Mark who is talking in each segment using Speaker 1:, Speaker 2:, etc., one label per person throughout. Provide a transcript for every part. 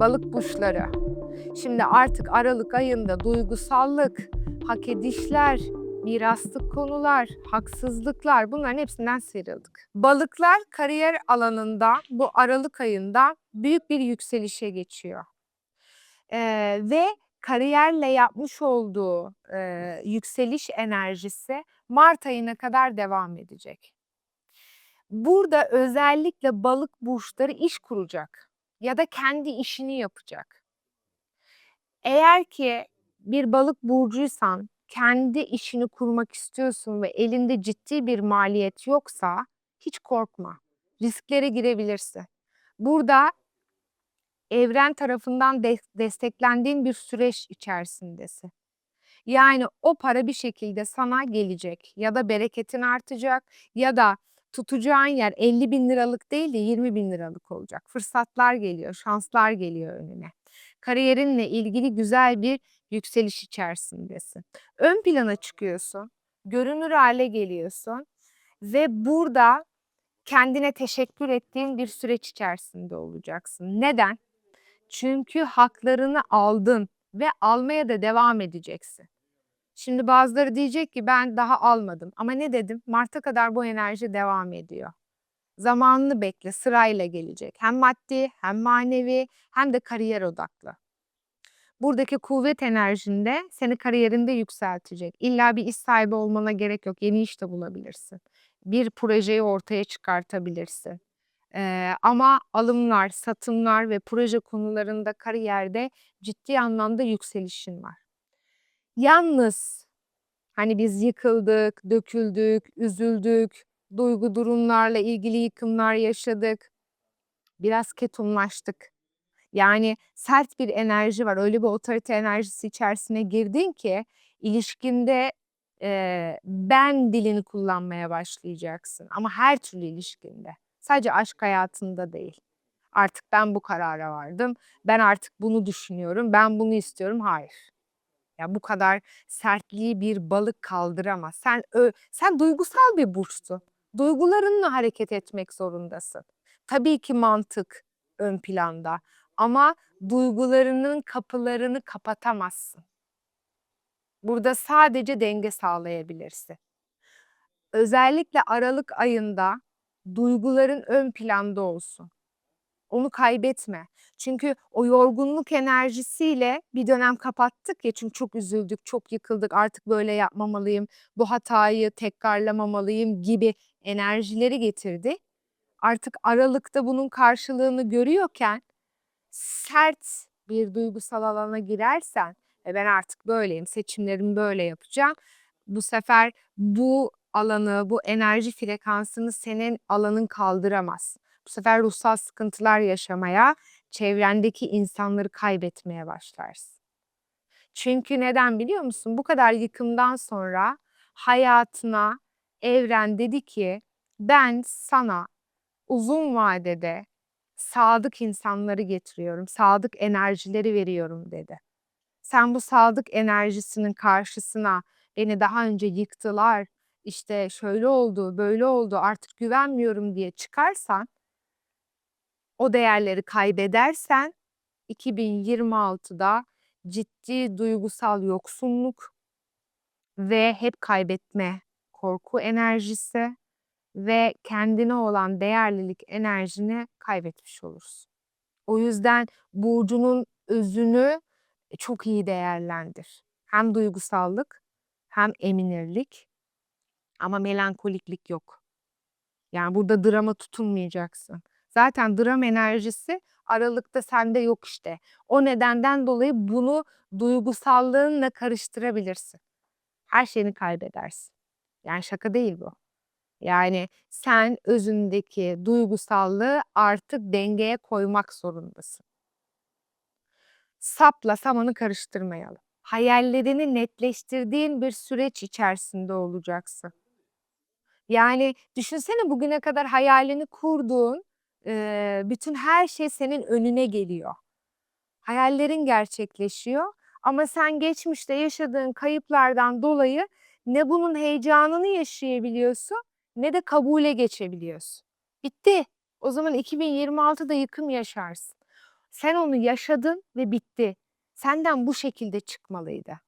Speaker 1: balık burçları. Şimdi artık Aralık ayında duygusallık, hak edişler, miraslık konular, haksızlıklar bunların hepsinden sıyrıldık. Balıklar kariyer alanında bu Aralık ayında büyük bir yükselişe geçiyor. Ee, ve kariyerle yapmış olduğu e, yükseliş enerjisi Mart ayına kadar devam edecek. Burada özellikle balık burçları iş kuracak ya da kendi işini yapacak. Eğer ki bir balık burcuysan, kendi işini kurmak istiyorsun ve elinde ciddi bir maliyet yoksa hiç korkma. Risklere girebilirsin. Burada evren tarafından de- desteklendiğin bir süreç içerisindesin. Yani o para bir şekilde sana gelecek ya da bereketin artacak ya da tutacağın yer 50 bin liralık değil de 20 bin liralık olacak. Fırsatlar geliyor, şanslar geliyor önüne. Kariyerinle ilgili güzel bir yükseliş içerisindesin. Ön plana çıkıyorsun, görünür hale geliyorsun ve burada kendine teşekkür ettiğin bir süreç içerisinde olacaksın. Neden? Çünkü haklarını aldın ve almaya da devam edeceksin. Şimdi bazıları diyecek ki ben daha almadım ama ne dedim? Mart'a kadar bu enerji devam ediyor. Zamanını bekle, sırayla gelecek. Hem maddi, hem manevi, hem de kariyer odaklı. Buradaki kuvvet enerjinde seni kariyerinde yükseltecek. İlla bir iş sahibi olmana gerek yok. Yeni iş de bulabilirsin. Bir projeyi ortaya çıkartabilirsin. Ee, ama alımlar, satımlar ve proje konularında kariyerde ciddi anlamda yükselişin var. Yalnız hani biz yıkıldık, döküldük, üzüldük, duygu durumlarla ilgili yıkımlar yaşadık. Biraz ketumlaştık. Yani sert bir enerji var. Öyle bir otorite enerjisi içerisine girdin ki ilişkinde e, ben dilini kullanmaya başlayacaksın. Ama her türlü ilişkinde. Sadece aşk hayatında değil. Artık ben bu karara vardım. Ben artık bunu düşünüyorum. Ben bunu istiyorum. Hayır. Ya bu kadar sertliği bir balık kaldıramaz. Sen ö, sen duygusal bir burçsun. Duygularınla hareket etmek zorundasın. Tabii ki mantık ön planda ama duygularının kapılarını kapatamazsın. Burada sadece denge sağlayabilirsin. Özellikle Aralık ayında duyguların ön planda olsun. Onu kaybetme. Çünkü o yorgunluk enerjisiyle bir dönem kapattık ya çünkü çok üzüldük, çok yıkıldık. Artık böyle yapmamalıyım, bu hatayı tekrarlamamalıyım gibi enerjileri getirdi. Artık Aralık'ta bunun karşılığını görüyorken sert bir duygusal alana girersen ve ben artık böyleyim, seçimlerimi böyle yapacağım. Bu sefer bu alanı, bu enerji frekansını senin alanın kaldıramaz. Bu sefer ruhsal sıkıntılar yaşamaya, çevrendeki insanları kaybetmeye başlarsın. Çünkü neden biliyor musun? Bu kadar yıkımdan sonra hayatına evren dedi ki ben sana uzun vadede sadık insanları getiriyorum, sadık enerjileri veriyorum dedi. Sen bu sadık enerjisinin karşısına beni daha önce yıktılar, işte şöyle oldu, böyle oldu, artık güvenmiyorum diye çıkarsan, o değerleri kaybedersen 2026'da ciddi duygusal yoksunluk ve hep kaybetme korku enerjisi ve kendine olan değerlilik enerjini kaybetmiş olursun. O yüzden burcunun özünü çok iyi değerlendir. Hem duygusallık hem eminirlik ama melankoliklik yok. Yani burada drama tutunmayacaksın. Zaten dram enerjisi aralıkta sende yok işte. O nedenden dolayı bunu duygusallığınla karıştırabilirsin. Her şeyini kaybedersin. Yani şaka değil bu. Yani sen özündeki duygusallığı artık dengeye koymak zorundasın. Sapla samanı karıştırmayalım. Hayallerini netleştirdiğin bir süreç içerisinde olacaksın. Yani düşünsene bugüne kadar hayalini kurduğun bütün her şey senin önüne geliyor. Hayallerin gerçekleşiyor ama sen geçmişte yaşadığın kayıplardan dolayı ne bunun heyecanını yaşayabiliyorsun ne de kabule geçebiliyorsun. Bitti. O zaman 2026'da yıkım yaşarsın. Sen onu yaşadın ve bitti. Senden bu şekilde çıkmalıydı.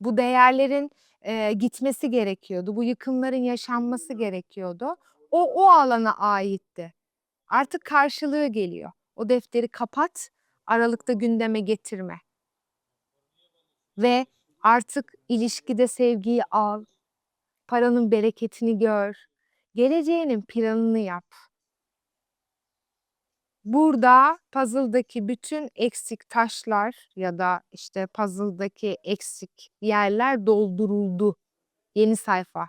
Speaker 1: Bu değerlerin eee, gitmesi gerekiyordu. Bu yıkımların yaşanması gerekiyordu. O o alana aitti. Artık karşılığı geliyor. O defteri kapat, aralıkta gündeme getirme. Ve artık ilişkide sevgiyi al, paranın bereketini gör, geleceğinin planını yap. Burada puzzle'daki bütün eksik taşlar ya da işte puzzle'daki eksik yerler dolduruldu. Yeni sayfa,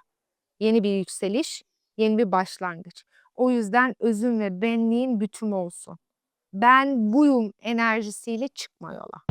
Speaker 1: yeni bir yükseliş, yeni bir başlangıç. O yüzden özün ve benliğin bütün olsun. Ben buyum enerjisiyle çıkma yola.